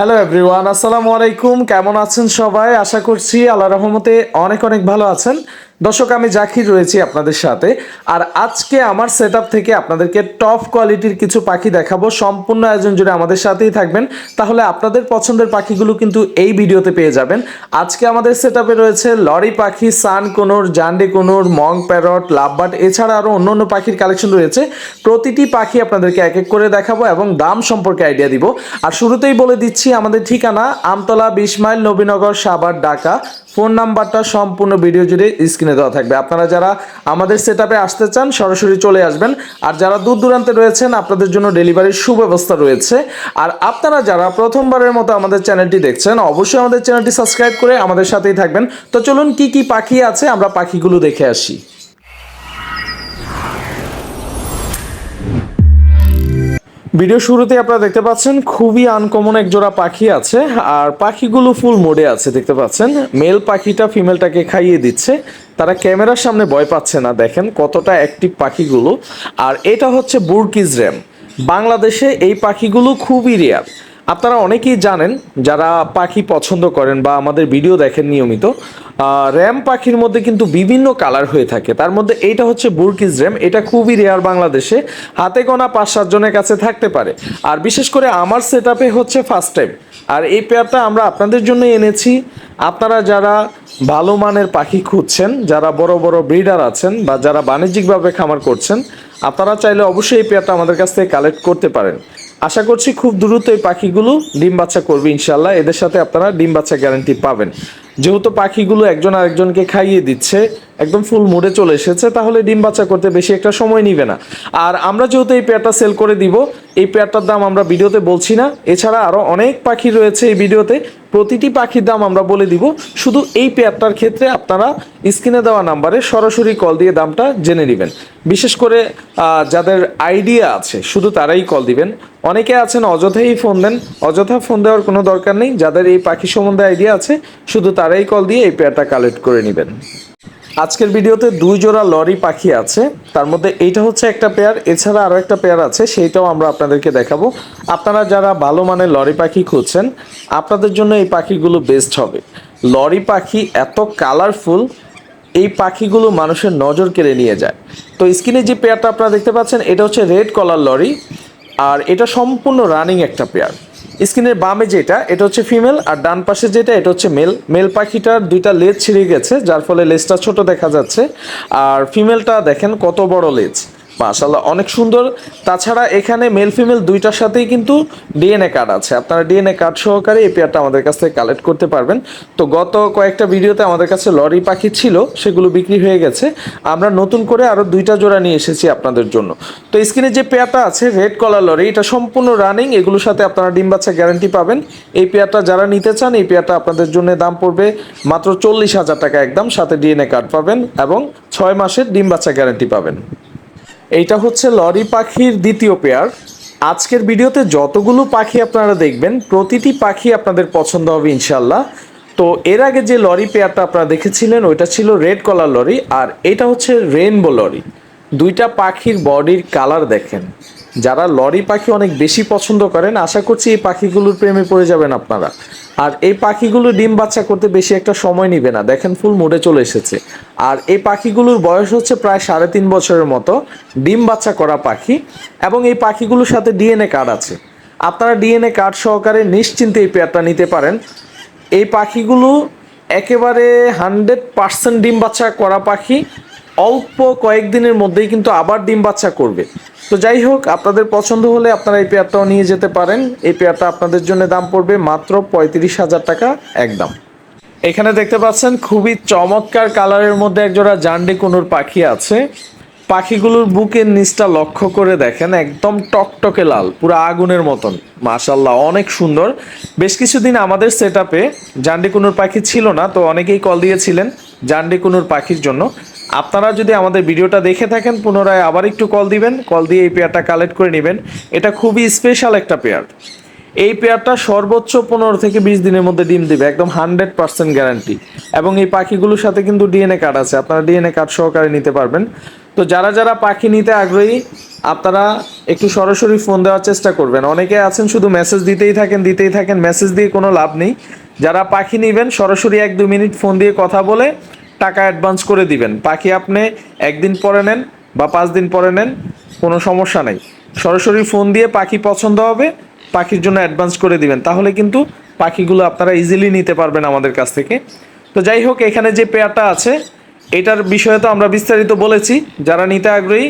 Hello everyone আসসালামু আলাইকুম কেমন আছেন সবাই? আশা করছি আল্লাহ রহমতে অনেক অনেক ভালো আছেন। দর্শক, আমি জাকির রয়েছি আপনাদের সাথে। আর আজকে আমার সেট থেকে আপনাদেরকে টপ কোয়ালিটির কিছু পাখি দেখাবো। সম্পূর্ণ আয়োজন জুড়ে আমাদের সাথেই থাকবেন। তাহলে আপনাদের পছন্দের পাখিগুলো কিন্তু এই ভিডিওতে পেয়ে যাবেন। আজকে আমাদের সেট রয়েছে লরি পাখি, সান কোনোর, জান্ডে কোনোর, মং প্যারট, লাভবার্ড, এছাড়া আরও অন্য অন্য পাখির কালেকশন রয়েছে। প্রতিটি পাখি আপনাদেরকে এক এক করে দেখাবো এবং দাম সম্পর্কে আইডিয়া দিব। আর শুরুতেই বলে দিচ্ছি, আমাদের ঠিকানা আমতলা বিশ মাইল নবীনগর সাবার ঢাকা। ফোন নাম্বারটা সম্পূর্ণ ভিডিও জুড়ে স্ক্রিনে দেওয়া থাকবে। আপনারা যারা আমাদের সেট আসতে চান, সরাসরি চলে আসবেন। আর যারা দূর দূরান্তে রয়েছেন, আপনাদের জন্য ডেলিভারির সুব্যবস্থা রয়েছে। আর আপনারা যারা প্রথমবারের মতো আমাদের চ্যানেলটি দেখছেন, অবশ্যই আমাদের চ্যানেলটি সাবস্ক্রাইব করে আমাদের সাথেই থাকবেন। তো চলুন কি কি পাখি আছে, আমরা পাখিগুলো দেখে আসি। ভিডিও শুরুতে আপনারা দেখতে পাচ্ছেন, খুবই আনকমন এক জোড়া পাখি আছে, আর পাখিগুলো ফুল মোডে আছে, দেখতে পাচ্ছেন। মেল পাখিটা ফিমেলটাকে খাইয়ে দিচ্ছে। তারা ক্যামেরার সামনে ভয় পাচ্ছে না, দেখেন কতটা অ্যাক্টিভ পাখিগুলো। আর এটা হচ্ছে বুর্কিজ র্যাম বাংলাদেশে এই পাখিগুলো খুবই রেয়ার আপনারা অনেকেই জানেন, যারা পাখি পছন্দ করেন বা আমাদের ভিডিও দেখেন নিয়মিত র্যাম পাখির মধ্যে কিন্তু বিভিন্ন কালার হয়ে থাকে। তার মধ্যে এইটা হচ্ছে বুরকিজ র্যাম। এটা খুবই রেয়ার বাংলাদেশে। হাতে গোনা পাঁচ সাতজনের কাছে থাকতে পারে। আর বিশেষ করে আমার সেট হচ্ছে ফার্স্ট টাইম আর এই পেয়ারটা আমরা আপনাদের জন্য এনেছি। আপনারা যারা ভালো মানের পাখি খুঁজছেন, যারা বড় বড় ব্রিডার আছেন বা যারা বাণিজ্যিকভাবে খামার করছেন, আপনারা চাইলে অবশ্যই এই পেয়ারটা আমাদের কাছ থেকে কালেক্ট করতে পারেন। আশা করছি খুব দ্রুত এই পাখিগুলো ডিম বাচ্চা করবে ইনশাল্লাহ এদের সাথে আপনারা ডিম বাচ্চা গ্যারান্টি পাবেন। যেহেতু পাখিগুলো একজন আরেকজনকে খাইয়ে দিচ্ছে একদম ফুল মুডে চলে এসেছে, তাহলে ডিম বাচ্চা করতে বেশি একটা সময় নিবে না। আর আমরা যেহেতু এই পেয়ারটা সেল করে দিব, এই পেয়ারটার দাম আমরা ভিডিওতে বলছি না, এছাড়া আরও অনেক পাখি রয়েছে এই ভিডিওতে, প্রতিটি পাখির দাম আমরা বলে দিব, শুধু এই পেয়ারটার ক্ষেত্রে আপনারা স্ক্রিনে দেওয়া নাম্বারে সরাসরি কল দিয়ে দামটা জেনে নেবেন। বিশেষ করে যাদের আইডিয়া আছে, শুধু তারাই কল দিবেন। অনেকে আছেন, অযথাই ফোন দেন, অযথা ফোন দেওয়ার কোনো দরকার নেই, যাদের এই পাখি সম্বন্ধে আইডিয়া আছে, শুধু তারাই কল দিয়ে এই পেয়ারটা কালেক্ট করে নেবেন। আজকের ভিডিওতে দুই জোড়া লরি পাখি আছে। তার মধ্যে এইটা হচ্ছে একটা পেয়ার, এছাড়া আরও একটা পেয়ার আছে, সেইটাও আমরা আপনাদেরকে দেখাবো। আপনারা যারা ভালো মানের লরি পাখি খুঁজছেন, আপনাদের জন্য এই পাখিগুলো বেস্ট হবে। লরি পাখি এত কালারফুল এই পাখিগুলো মানুষের নজর কেড়ে নিয়ে যায়। তো স্ক্রিনে যে পেয়ারটা আপনারা দেখতে পাচ্ছেন, এটা হচ্ছে রেড কলার লরি, আর এটা সম্পূর্ণ রানিং একটা পেয়ার। স্ক্রিনের বামে যেটা, এটা হচ্ছে ফিমেল, আর ডান পাশে যেটা, এটা হচ্ছে মেল। মেল পাখিটার দুইটা লেজ ছিঁড়ে গেছে, যার ফলে লেজটা ছোট দেখা যাচ্ছে। আর ফিমেলটা দেখেন কত বড় লেজ। মাশাল্লাহ অনেক সুন্দর। তাছাড়া এখানে মেল ফিমেল দুইটার সাথেই কিন্তু ডিএনএ কার্ড আছে। আপনারা ডিএনএ কার্ড সহকারে এই পেয়ারটা আমাদের কাছ থেকে কালেক্ট করতে পারবেন। তো গত কয়েকটা ভিডিওতে আমাদের কাছে লরি পাখি ছিল, সেগুলো বিক্রি হয়ে গেছে। আমরা নতুন করে আরও দুইটা জোড়া নিয়ে এসেছি আপনাদের জন্য। তো স্ক্রিনে যে পেয়ারটা আছে রেড কলার লরি, এটা সম্পূর্ণ রানিং এগুলোর সাথে আপনারা ডিম বাচ্চা গ্যারান্টি পাবেন। এই পেয়ারটা যারা নিতে চান, এই পেয়ারটা আপনাদের জন্য দাম পড়বে মাত্র চল্লিশ হাজার টাকা একদম। সাথে ডিএনএ কার্ড পাবেন এবং ছয় মাসের ডিম বাচ্চা গ্যারান্টি পাবেন। এইটা হচ্ছে লরি পাখির দ্বিতীয় পেয়ার। আজকের ভিডিওতে যতগুলো পাখি আপনারা দেখবেন, প্রতিটি পাখি আপনাদের পছন্দ হবে ইনশাল্লাহ তো এর আগে যে লরি পেয়ারটা আপনারা দেখেছিলেন, ওইটা ছিল রেড কলার লরি, আর এটা হচ্ছে রেনবো লরি। দুইটা পাখির বডির কালার দেখেন। যারা লরি পাখি অনেক বেশি পছন্দ করেন, আশা করছি এই পাখিগুলোর প্রেমে পড়ে যাবেন আপনারা। আর এই পাখিগুলো ডিম বাচ্চা করতে বেশি একটা সময় নিবে না। দেখেন ফুল মোডে চলে এসেছে। আর এই পাখিগুলোর বয়স হচ্ছে প্রায় সাড়ে তিন বছরের মতো। ডিম বাচ্চা করা পাখি এবং এই পাখিগুলোর সাথে ডিএনএ কার্ড আছে। আপনারা ডিএনএ কার্ড সহকারে নিশ্চিন্তে এই পেয়ারটা নিতে পারেন। এই পাখিগুলো একেবারে হান্ড্রেড পার্সেন্ট ডিম বাচ্চা করা পাখি। অল্প কয়েকদিনের মধ্যেই কিন্তু আবার ডিম বাচ্চা করবে। তো যাই হোক, আপনাদের পছন্দ হলে আপনারা এই পেয়ারটাও নিয়ে যেতে পারেন। এই পেয়ারটা আপনাদের জন্য দাম পড়বে মাত্র পঁয়ত্রিশ হাজার টাকা একদম। এখানে দেখতে পাচ্ছেন, খুবই চমৎকার কালারের মধ্যে একজোড়া জান্ডি কুনুর পাখি আছে। পাখিগুলোর বুকের নিচটা লক্ষ্য করে দেখেন, একদম টকটকে লাল, পুরো আগুনের মতন। মাশাল্লাহ অনেক সুন্দর। বেশ কিছুদিন আমাদের সেট আপে জান্ডি কুনুর পাখি ছিল না, তো অনেকেই কল দিয়েছিলেন। জান্ডি কুনুর পাখির জন্য। আপনারা যদি আমাদের ভিডিওটা দেখে থাকেন, পুনরায় আবার একটু কল দিবেন। কল দিয়ে এই পেয়ারটা কালেক্ট করে নেবেন। এটা খুবই স্পেশাল একটা পেয়ার এই পেয়ারটা সর্বোচ্চ পনেরো থেকে বিশ দিনের মধ্যে ডিম দিবে, একদম হান্ড্রেড পার্সেন্ট গ্যারান্টি এবং এই পাখিগুলোর সাথে কিন্তু ডিএনএ কার্ড আছে, আপনারা ডিএনএ কার্ড সহকারে নিতে পারবেন। তো যারা যারা পাখি নিতে আগ্রহী, আপনারা একটু সরাসরি ফোন দেওয়ার চেষ্টা করবেন। অনেকে আছেন শুধু মেসেজ দিতেই থাকেন দিতেই থাকেন মেসেজ দিয়ে কোনো লাভ নেই। যারা পাখি নেবেন, সরাসরি এক দু মিনিট ফোন দিয়ে কথা বলে টাকা অ্যাডভান্স করে দিবেন। পাখি আপনি একদিন পরে নেন বা পাঁচ দিন পরে নেন, কোনো সমস্যা নেই। সরাসরি ফোন দিয়ে পাখি পছন্দ হবে, পাখির জন্য অ্যাডভান্স করে দিবেন। তাহলে কিন্তু পাখিগুলো আপনারা ইজিলি নিতে পারবেন আমাদের কাছ থেকে। তো যাই হোক, এখানে যে পেয়ারটা আছে, এটার বিষয়ে তো আমরা বিস্তারিত বলেছি। যারা নিতে আগ্রহী,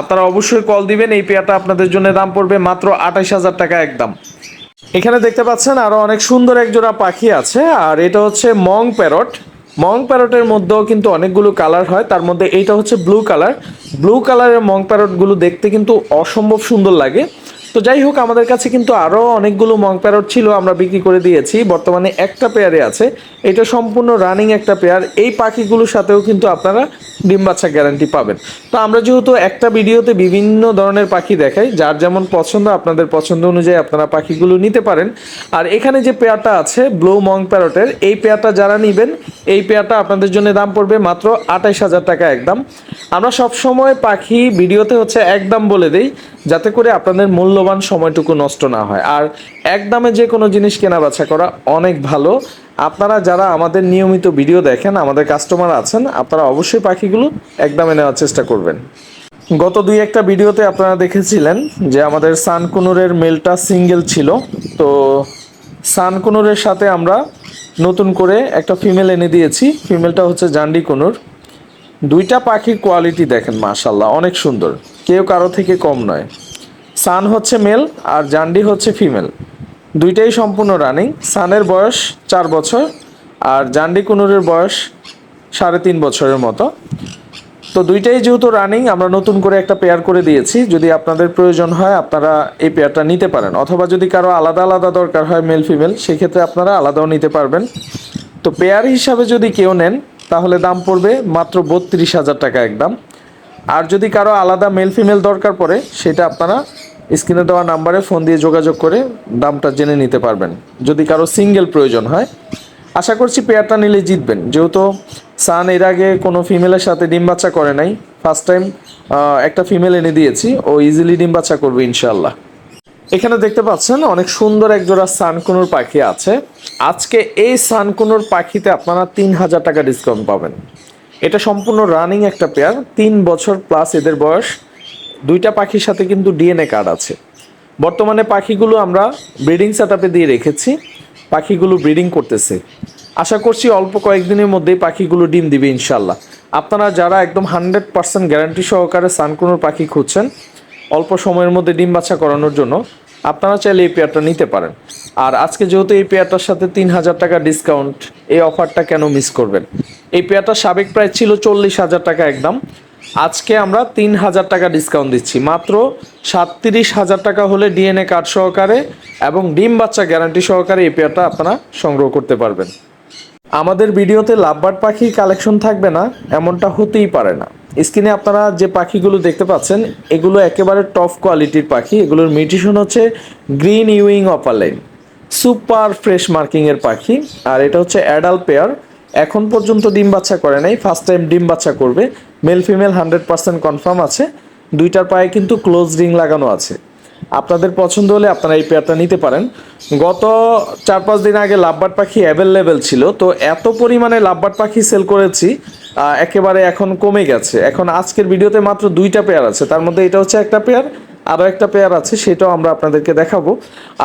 আপনারা অবশ্যই কল দিবেন। এই পেয়ারটা আপনাদের জন্য দাম পড়বে মাত্র আঠাইশ হাজার টাকা একদম। এখানে দেখতে পাচ্ছেন আরও অনেক সুন্দর একজোড়া পাখি আছে, আর এটা হচ্ছে মং প্যারট। মং প্যারটের মধ্যেও কিন্তু অনেকগুলো কালার হয়, তার মধ্যে এইটা হচ্ছে ব্লু কালার। ব্লু কালারের মং প্যারটগুলো দেখতে কিন্তু অসম্ভব সুন্দর লাগে। তো যাই হোক, আমাদের কাছে কিন্তু আরও অনেকগুলো মং প্যারট ছিল, আমরা বিক্রি করে দিয়েছি। বর্তমানে একটা পেয়ারে আছে। এটা সম্পূর্ণ রানিং একটা পেয়ার এই পাখিগুলোর সাথেও কিন্তু আপনারা ডিম বাচ্চা গ্যারান্টি পাবেন। তো আমরা যেহেতু একটা ভিডিওতে বিভিন্ন ধরনের পাখি দেখাই, যার যেমন পছন্দ, আপনাদের পছন্দ অনুযায়ী আপনারা পাখিগুলো নিতে পারেন। আর এখানে যে পেয়ারটা আছে ব্লু মং প্যারটের এই পেয়ারটা যারা নেবেন, এই পেয়ারটা আপনাদের জন্য দাম পড়বে মাত্র আঠাইশ হাজার টাকা একদম। আমরা সবসময় পাখি ভিডিওতে হচ্ছে একদম বলে দেই যাতে করে আপনাদের মূল্যবান সময়টুকু নষ্ট না হয়। আর একদমে যে কোনো জিনিস কেনা বেচা করা অনেক ভালো। আপনারা যারা আমাদের নিয়মিত ভিডিও দেখেন, আমাদের কাস্টমার আছেন, আপনারা অবশ্যই পাখিগুলো একদমে নেওয়ার চেষ্টা করবেন। গত দুই একটা ভিডিওতে আপনারা দেখেছিলেন যে আমাদের সানকুনুরের মেলটা সিঙ্গেল ছিল। তো সানকুনুরের সাথে আমরা নতুন করে একটা ফিমেল এনে দিয়েছি। ফিমেলটা হচ্ছে জান্ডি কুনুর দুইটা পাখির কোয়ালিটি দেখেন মাশাল্লাহ অনেক সুন্দর। কেউ কারও থেকে কম নয়। সান হচ্ছে মেল আর জান্ডি হচ্ছে ফিমেল। দুইটাই সম্পূর্ণ রানিং। সানের বয়স চার বছর আর জান্ডি কুনুরের বয়স সাড়ে তিন বছরের মতো। তো দুইটাই যেহেতু রানিং, আমরা নতুন করে একটা পেয়ার করে দিয়েছি। যদি আপনাদের প্রয়োজন হয়, আপনারা এই পেয়ারটা নিতে পারেন। অথবা যদি কারও আলাদা আলাদা দরকার হয়, মেল, ফিমেল, সেক্ষেত্রে আপনারা আলাদাও নিতে পারবেন। তো পেয়ার হিসাবে যদি কেউ নেন, তাহলে দাম পড়বে মাত্র বত্রিশ হাজার টাকা একদম। আর যদি কারও আলাদা মেল ফিমেল দরকার পড়ে, সেটা আপনারা স্ক্রিনে দেওয়া নাম্বারে ফোন দিয়ে যোগাযোগ করে দামটা জেনে নিতে পারবেন। যদি কারও সিঙ্গেল প্রয়োজন হয়। আশা করছি পেয়ারটা নিলে জিতবেন। যেহেতু সান এর আগে কোনো ফিমেলের সাথে ডিম বাচ্চা করে নাই। ফার্স্ট টাইম একটা ফিমেল এনে দিয়েছি। ও ইজিলি ডিম বাচ্চা করবে ইনশাল্লাহ এখানে দেখতে পাচ্ছেন, অনেক সুন্দর এক জোড়া সানকুনুর পাখি আছে। আজকে এই সানকুনুর পাখিতে আপনারা তিন হাজার টাকা ডিসকাউন্ট পাবেন। এটা সম্পূর্ণ রানিং একটা পেয়ার তিন বছর প্লাস এদের বয়স। দুইটা পাখির সাথে কিন্তু ডিএনএ কার্ড আছে। বর্তমানে পাখিগুলো আমরা ব্রিডিং সেট দিয়ে রেখেছি। পাখিগুলো ব্রিডিং করতেছে। আশা করছি অল্প কয়েকদিনের মধ্যেই পাখিগুলো ডিম দিবে ইনশাল্লাহ আপনারা যারা একদম হান্ড্রেড পার্সেন্ট গ্যারান্টি সহকারে সানকুনোর পাখি খুঁজছেন, অল্প সময়ের মধ্যে ডিম বাচ্চা করানোর জন্য আপনারা চাইলে এই পেয়ারটা নিতে পারেন। আর আজকে যেহেতু এই পেয়ারটার সাথে তিন হাজার টাকা ডিসকাউন্ট এই অফারটা কেন মিস করবেন? এই পেয়ারটার সাবেক প্রাইস ছিল চল্লিশ হাজার টাকা একদম। আজকে আমরা তিন হাজার টাকা ডিসকাউন্ট দিচ্ছি। মাত্র সাতত্রিশ হাজার টাকা হলে ডিএনএ কার্ড সহকারে এবং ডিম বাচ্চা গ্যারান্টি সহকারে এই পেয়ারটা আপনারা সংগ্রহ করতে পারবেন। আমাদের ভিডিওতে লাভবার্ড পাখি কালেকশন থাকবে না, এমনটা হতেই পারে না। স্ক্রিনে আপনারা যে পাখিগুলো দেখতে পাচ্ছেন, এগুলো একেবারে টপ কোয়ালিটির পাখি। এগুলোর মিউটেশন হচ্ছে green wing opaline super fresh মার্কিংয়ের পাখি। আর এটা হচ্ছে অ্যাডাল পেয়ার এখন পর্যন্ত ডিম বাচ্চা করে নাই ফার্স্ট টাইম ডিম বাচ্চা করবে। Male female hundred percent confirm আছে। দুইটার পায়ে কিন্তু ক্লোজ রিং লাগানো আছে। আপনাদের পছন্দ হলে আপনারা এই পেয়ারটা নিতে পারেন। গত চার পাঁচ দিন আগে লাভবার্ড পাখি অ্যাভেলেবেল ছিল, তো এত পরিমাণে লাভবার্ড পাখি সেল করেছি একেবারে এখন কমে গেছে। এখন আজকের ভিডিওতে মাত্র দুইটা পেয়ার আছে, তার মধ্যে এটা হচ্ছে একটা পেয়ার আরও একটা পেয়ার আছে, সেটাও আমরা আপনাদেরকে দেখাবো।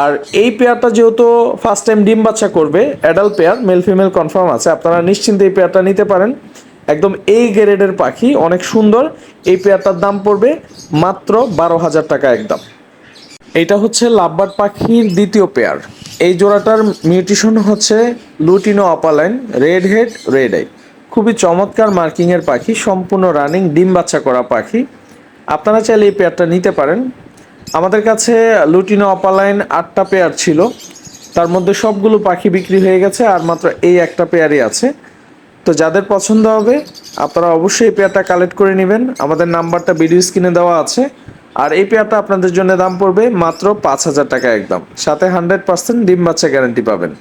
আর এই পেয়ারটা যেহেতু ফার্স্ট টাইম ডিম বাচ্চা করবে adult pair male female confirm আছে, আপনারা নিশ্চিন্তে এই পেয়ারটা নিতে পারেন। একদম এই গ্রেডের পাখি, অনেক সুন্দর। এই পেয়ারটার দাম পড়বে মাত্র বারো হাজার টাকা একদম। এটা হচ্ছে লাভবার্ড পাখির দ্বিতীয় পেয়ার। এই জোড়াটার মিউটেশন হচ্ছে lutino opaline red head red eye খুবই চমৎকার মার্কিংয়ের পাখি, সম্পূর্ণ রানিং ডিম বাচ্চা করা পাখি। আপনারা চাইলে এই পেয়ারটা নিতে পারেন। আমাদের কাছে লুটিনো অপালাইন আটটা পেয়ার ছিল। তার মধ্যে সবগুলো পাখি বিক্রি হয়ে গেছে, আর মাত্র এই একটা পেয়ারই আছে। তো যাদের পছন্দ হবে, আপনারা অবশ্যই এই পেয়ারটা কালেক্ট করে নেবেন। আমাদের নাম্বারটা ভিডিও স্ক্রিনে দেওয়া আছে। আর এই পেয়ারটা আপনাদের জন্য দাম পড়বে মাত্র পাঁচ হাজার টাকা একদম। সাথে হান্ড্রেড পার্সেন্ট ডিম বাচ্চা গ্যারান্টি পাবেন।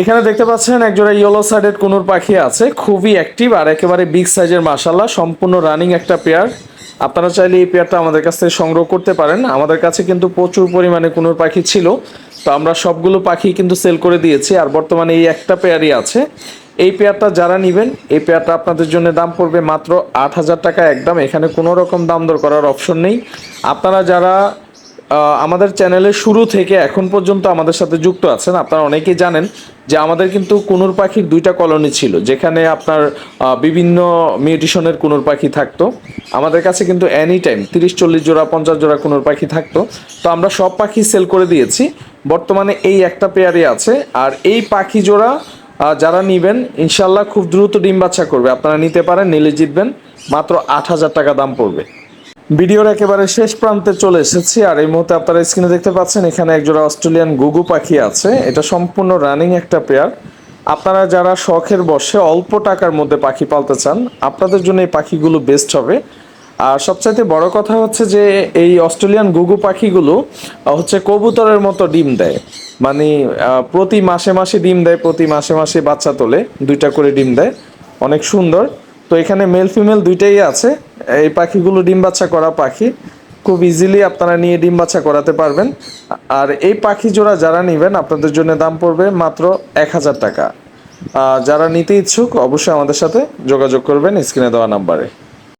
এখানে দেখতে পাচ্ছেন একজোড়া ইয়েলো সাইডেড কুনুর পাখি আছে, খুবই অ্যাক্টিভ আর একেবারে বিগ সাইজের মাসাল্লাহ সম্পূর্ণ রানিং একটা পেয়ার। আপনারা চাইলে এই পেয়ারটা আমাদের কাছ থেকে সংগ্রহ করতে পারেন। আমাদের কাছে কিন্তু প্রচুর পরিমাণে কুনুর পাখি ছিল, তো আমরা সবগুলো পাখি কিন্তু সেল করে দিয়েছি, আর বর্তমানে এই একটা পেয়ারই আছে। এই পেয়ারটা যারা নেবেন, এই পেয়ারটা আপনাদের জন্য দাম পড়বে মাত্র আট হাজার টাকা। একদম এখানে কোনো রকম দাম দর করার অপশন নেই। আপনারা যারা আমাদের চ্যানেলে শুরু থেকে এখন পর্যন্ত আমাদের সাথে যুক্ত আছেন, আপনারা অনেকেই জানেন যে আমাদের কিন্তু কুনুর পাখির দুইটা কলোনি ছিল, যেখানে আপনার বিভিন্ন মিউটিশনের কুনুর পাখি থাকতো। আমাদের কাছে কিন্তু এনি টাইম তিরিশ, চল্লিশ জোড়া, পঞ্চাশ জোড়া কুনুর পাখি থাকতো। তো আমরা সব পাখি সেল করে দিয়েছি। বর্তমানে এই একটা পেয়ারই আছে। আর এই পাখি জোড়া যারা নিবেন, ইনশাল্লাহ খুব দ্রুত ডিম বাচ্চা করবে। আপনারা নিতে পারেন, নিলে জিতবেন। মাত্র আট হাজার টাকা দাম পড়বে। ভিডিওর একেবারে শেষ প্রান্তে চলে এসেছি, আর এই মুহূর্তে আপনারা স্ক্রিনে দেখতে পাচ্ছেন, এখানে একজোড়া অস্ট্রেলিয়ান গুগু পাখি আছে। এটা সম্পূর্ণ রানিং একটা পেয়ার আপনারা যারা শখের বসে অল্প টাকার মধ্যে পাখি পালতে চান, আপনাদের জন্য এই পাখিগুলো বেস্ট হবে। আর সবচাইতে বড় কথা হচ্ছে যে, এই অস্ট্রেলিয়ান গুগু পাখিগুলো হচ্ছে কবুতরের মতো ডিম দেয়। মানে প্রতি মাসে মাসে ডিম দেয়, প্রতি মাসে মাসে বাচ্চা তোলে, দুইটা করে ডিম দেয়। অনেক সুন্দর। তো এখানে মেল ফিমেল দুইটাই আছে। এই পাখিগুলো ডিম বাচ্চা করা পাখি। খুব ইজিলি আপনারা নিয়ে ডিম বাচ্চা করাতে পারবেন। আর এই পাখি জোড়া যারা নেবেন, আপনাদের জন্য দাম পড়বে মাত্র এক হাজার টাকা। যারা নিতে ইচ্ছুক, অবশ্যই আমাদের সাথে যোগাযোগ করবেন স্ক্রিনে দেওয়া নাম্বারে।